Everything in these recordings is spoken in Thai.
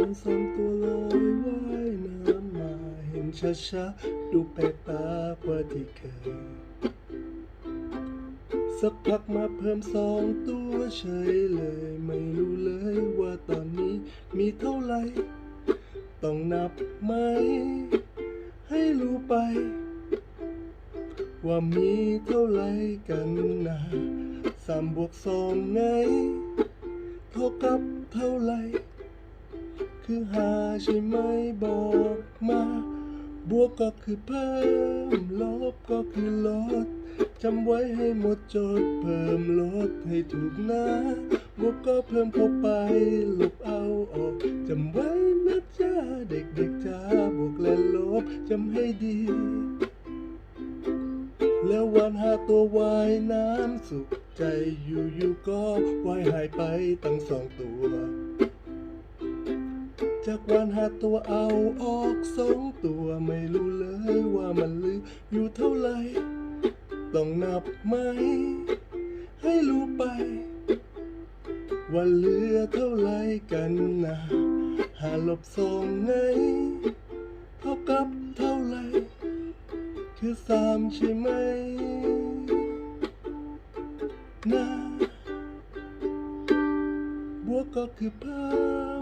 มันสองตัวลอยว่ายน้ำมาเห็นช้าๆดูแปลกตากว่าที่เคย สักพักมาเพิ่มสองตัวเฉยเลย ไม่รู้เลยว่าตอนนี้มีเท่าไหร่ ต้องนับไหม ให้รู้ไป ว่ามีเท่าไหร่กันนะสามบวกสองไง เท่ากับเท่าไหร่ คือหาใช่ไหมบอกมา บวกก็คือเพิ่ม ลบก็คือลด จำไว้ให้หมดจด เพิ่มลดให้ถูกนะ บวกก็เพิ่มเข้าไป ลบเอาออก จำไว้นะจ๊ะเด็กๆจ้าบวกและลบจำให้ดีแล้ววันหาตัววายน้ำสุขใจอยู่ๆก็วายหายไปตั้งสองตัว จากวันหาตัวเอาออกสองตัวไม่รู้เลยว่ามันเหลืออยู่เท่าไหร่ต้องนับไหม ให้รู้ไป ว่าเหลือเท่าไหร่กันนะหาลบสองไง เท่ากับเท่าไหร่คือสามใช่ไหมนะบวกก็คือเพิ่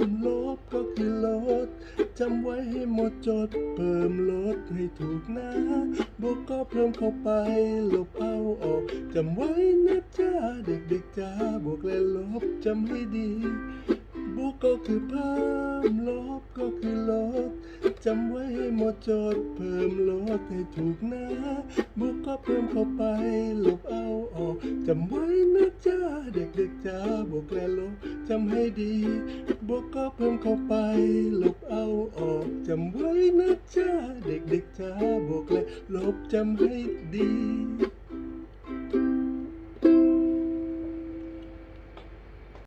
มลบก็ คือลดจำไว้ให้หมดจด เพิ่มลดให้ถูกนะ บวกก็เพิ่มเข้าไป ลบเอาออกจำไว้นะจ้าเด็กๆจ้าบวกและลบจำให้ดี บวกก็คือเพิ่มลบก็คือลด จำไว้ให้หมดจด เพิ่มลดให้ถูกนะบวกก็เพิ่มเข้าไป ลบเอาออกจำไว้นะจ๊ะเด็กๆจ้าบวกและลบจำให้ดีบวกก็เพิ่มเข้าไป ลบเอาออกจำไว้นะจ๊ะเด็กๆจ้าบวกและลบจำให้ดี